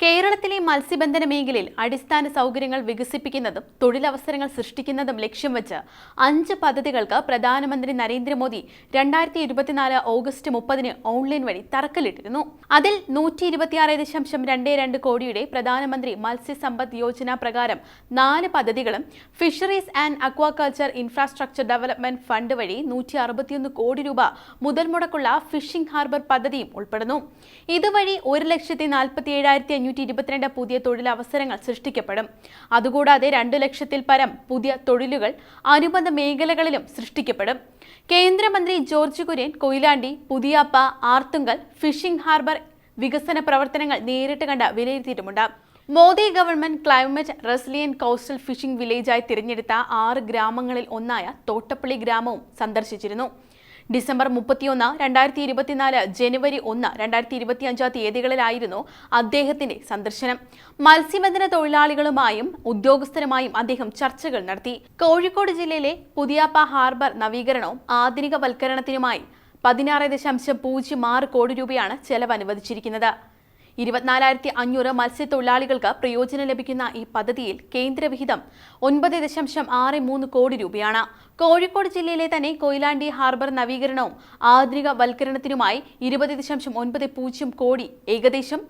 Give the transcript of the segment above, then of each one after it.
കേരളത്തിലെ മത്സ്യബന്ധന മേഖലയിൽ അടിസ്ഥാന സൗകര്യങ്ങൾ വികസിപ്പിക്കുന്നതും തൊഴിലവസരങ്ങൾ സൃഷ്ടിക്കുന്നതും ലക്ഷ്യം വെച്ച് അഞ്ച് പദ്ധതികൾക്ക് പ്രധാനമന്ത്രി നരേന്ദ്രമോദി രണ്ടായിരത്തി ഇരുപത്തിനാല് ഓഗസ്റ്റ് മുപ്പതിന് ഓൺലൈൻ വഴി തറക്കല്ലിട്ടിരുന്നു. അതിൽ നൂറ്റി ഇരുപത്തിയാറ് ദശാംശം രണ്ട് രണ്ട് കോടിയുടെ പ്രധാനമന്ത്രി മത്സ്യസമ്പദ് യോജന പ്രകാരം നാല് പദ്ധതികളും fisheries and aquaculture infrastructure development fund വഴി നൂറ്റി അറുപത്തിയൊന്ന് കോടി രൂപ മുതൽ മുടക്കുള്ള ഫിഷിംഗ് ഹാർബർ പദ്ധതിയും ഉൾപ്പെടുന്നു. ഇതുവഴി ഒരു ലക്ഷത്തി നാൽപ്പത്തി ഏഴായിരത്തി അഞ്ഞൂറ്റി ഇരുപത്തിരണ്ട് പുതിയ തൊഴിലവസരങ്ങൾ സൃഷ്ടിക്കപ്പെടും. അതുകൂടാതെ രണ്ടു ലക്ഷത്തിൽ പരം പുതിയ തൊഴിലുകൾ അനുബന്ധ മേഖലകളിലും സൃഷ്ടിക്കപ്പെടും. കേന്ദ്രമന്ത്രി George Kurian Koyilandy Puthiyappa Arthunkal fishing harbour വികസന പ്രവർത്തനങ്ങൾ നേരിട്ട് കണ്ട വിലയിരുത്തിയിട്ടുമുണ്ട്. Modi government climate resilient coastal fishing വില്ലേജായി തിരഞ്ഞെടുത്ത ആറ് ഗ്രാമങ്ങളിൽ ഒന്നായ തോട്ടപ്പള്ളി ഗ്രാമവും സന്ദർശിച്ചിരുന്നു. ഡിസംബർ മുപ്പത്തിയൊന്ന് രണ്ടായിരത്തി ഇരുപത്തിനാല് ജനുവരി ഒന്ന് രണ്ടായിരത്തി ഇരുപത്തിയഞ്ചാം തീയതികളിലായിരുന്നു അദ്ദേഹത്തിന്റെ സന്ദർശനം. മത്സ്യബന്ധന തൊഴിലാളികളുമായും ഉദ്യോഗസ്ഥരുമായും അദ്ദേഹം ചർച്ചകൾ നടത്തി. കോഴിക്കോട് ജില്ലയിലെ പുതിയാപ്പ ഹാർബർ നവീകരണവും ആധുനികവൽക്കരണത്തിനുമായി പതിനാറ് ദശാംശം പൂജ്യം ആറ് കോടി രൂപയാണ് ചെലവ് അനുവദിച്ചിരിക്കുന്നത് ഇരുപത്തിനാലായിരത്തി അഞ്ഞൂറ് മത്സ്യത്തൊഴിലാളികൾക്ക് പ്രയോജനം ലഭിക്കുന്ന ഈ പദ്ധതിയിൽ കേന്ദ്രവിഹിതം ഒൻപത് ദശാംശം ആറ് മൂന്ന് കോടി രൂപയാണ്. കോഴിക്കോട് ജില്ലയിലെ തന്നെ കൊയിലാണ്ടി ഹാർബർ നവീകരണവും ആധുനികവൽക്കരണത്തിനുമായി ഇരുപത് ദശാംശം ഒൻപത് പൂജ്യം കോടി ഏകദേശം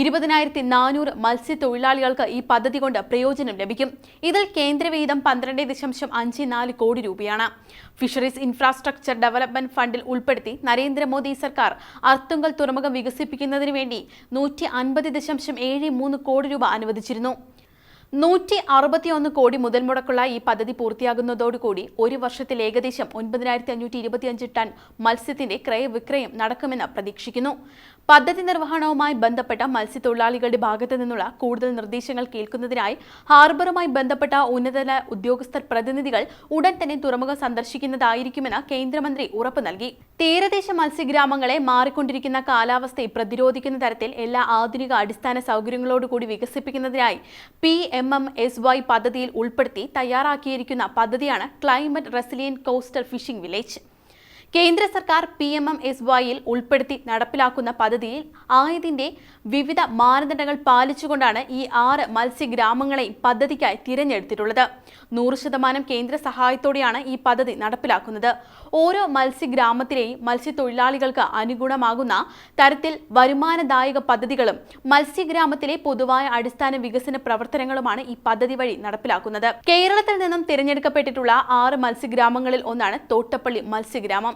ഇരുപതിനായിരത്തി നാനൂറ് മത്സ്യത്തൊഴിലാളികൾക്ക് ഈ പദ്ധതി കൊണ്ട് പ്രയോജനം ലഭിക്കും. ഇതിൽ കേന്ദ്രവിഹിതം പന്ത്രണ്ട് ദശാംശം അഞ്ച് നാല് കോടി രൂപയാണ്. ഫിഷറീസ് ഇൻഫ്രാസ്ട്രക്ചർ ഡെവലപ്മെന്റ് ഫണ്ടിൽ ഉൾപ്പെടുത്തി നരേന്ദ്രമോദി സർക്കാർ അർത്തുങ്കൽ തുറമുഖം വികസിപ്പിക്കുന്നതിന് വേണ്ടി നൂറ്റി അൻപത് ദശാംശം ഏഴ് മൂന്ന് കോടി രൂപ അനുവദിച്ചിരുന്നു. നൂറ്റി അറുപത്തിയൊന്ന് കോടി മുതൽ മുടക്കുള്ള ഈ പദ്ധതി പൂർത്തിയാകുന്നതോടുകൂടി ഒരു വർഷത്തിൽ ഏകദേശം ഒൻപതിനായിരത്തി അഞ്ഞൂറ്റി ഇരുപത്തിയഞ്ച് ടൺ മത്സ്യത്തിന്റെ ക്രയവിക്രയം നടക്കുമെന്ന് പ്രതീക്ഷിക്കുന്നു. പദ്ധതി നിർവഹണവുമായി ബന്ധപ്പെട്ട മത്സ്യത്തൊഴിലാളികളുടെ ഭാഗത്തു നിന്നുള്ള കൂടുതൽ നിർദ്ദേശങ്ങൾ കേൾക്കുന്നതിനായി ഹാർബറുമായി ബന്ധപ്പെട്ട ഉന്നതതല ഉദ്യോഗസ്ഥർ പ്രതിനിധികൾ ഉടൻ തന്നെ തുറമുഖം സന്ദർശിക്കുന്നതായിരിക്കുമെന്ന് കേന്ദ്രമന്ത്രി ഉറപ്പു നൽകി. തീരദേശ മത്സ്യഗ്രാമങ്ങളെ മാറിക്കൊണ്ടിരിക്കുന്ന കാലാവസ്ഥയെ പ്രതിരോധിക്കുന്ന തരത്തിൽ എല്ലാ ആധുനിക അടിസ്ഥാന സൗകര്യങ്ങളോടുകൂടി വികസിപ്പിക്കുന്നതിനായി P M M S Y പദ്ധതിയിൽ ഉൾപ്പെടുത്തി തയ്യാറാക്കിയിരിക്കുന്ന പദ്ധതിയാണ് climate resilient coastal fishing village കേന്ദ്ര സർക്കാർ പി എം എം എസ് വൈയിൽ ഉൾപ്പെടുത്തി നടപ്പിലാക്കുന്ന പദ്ധതിയിൽ ആയതിന്റെ വിവിധ മാനദണ്ഡങ്ങൾ പാലിച്ചുകൊണ്ടാണ് ഈ ആറ് മത്സ്യഗ്രാമങ്ങളെയും പദ്ധതിക്കായി തിരഞ്ഞെടുത്തിട്ടുള്ളത്. നൂറ് ശതമാനം കേന്ദ്ര സഹായത്തോടെയാണ് ഈ പദ്ധതി നടപ്പിലാക്കുന്നത്. ഓരോ മത്സ്യഗ്രാമത്തിലെയും മത്സ്യത്തൊഴിലാളികൾക്ക് അനുഗുണമാകുന്ന തരത്തിൽ വരുമാനദായക പദ്ധതികളും മത്സ്യഗ്രാമത്തിലെ പൊതുവായ അടിസ്ഥാന വികസന പ്രവർത്തനങ്ങളുമാണ് ഈ പദ്ധതി വഴി നടപ്പിലാക്കുന്നത്. കേരളത്തിൽ നിന്നും തിരഞ്ഞെടുക്കപ്പെട്ടിട്ടുള്ള ആറ് മത്സ്യഗ്രാമങ്ങളിൽ ഒന്നാണ് തോട്ടപ്പള്ളി മത്സ്യഗ്രാമം.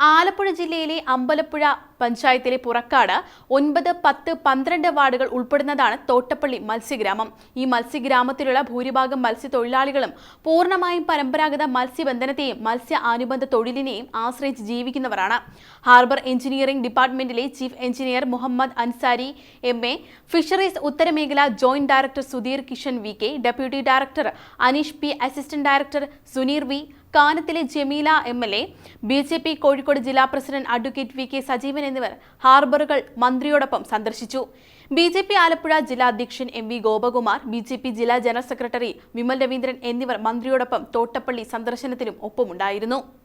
ആലപ്പുഴ ജില്ലയിലെ അമ്പലപ്പുഴ പഞ്ചായത്തിലെ പുറക്കാട് ഒൻപത് പത്ത് പന്ത്രണ്ട് വാർഡുകൾ ഉൾപ്പെടുന്നതാണ് തോട്ടപ്പള്ളി മത്സ്യഗ്രാമം. ഈ മത്സ്യഗ്രാമത്തിലുള്ള ഭൂരിഭാഗം മത്സ്യത്തൊഴിലാളികളും പൂർണമായും പരമ്പരാഗത മത്സ്യബന്ധനത്തെയും മത്സ്യ അനുബന്ധ തൊഴിലിനെയും ആശ്രയിച്ച് ജീവിക്കുന്നവരാണ്. Harbour engineering ഡിപ്പാർട്ട്മെന്റിലെ chief engineer Muhammad Ansari M A fisheries ഉത്തരമേഖല joint director Sudheer Kishan V K deputy director Aneesh P assistant director Suneer V കാനത്തിലെ Jameela M L A B J P Kozhikode ജില്ലാ president advocate V K Sajeevan എന്നിവർ ഹാർബറുകൾ മന്ത്രിയോടൊപ്പം സന്ദർശിച്ചു. B J P Alappuzha ജില്ലാ അധ്യക്ഷൻ M V Gopakumar B J P ജില്ലാ general secretary Vimal Raveendran എന്നിവർ മന്ത്രിയോടൊപ്പം തോട്ടപ്പള്ളി സന്ദർശനത്തിനും ഒപ്പമുണ്ടായിരുന്നു.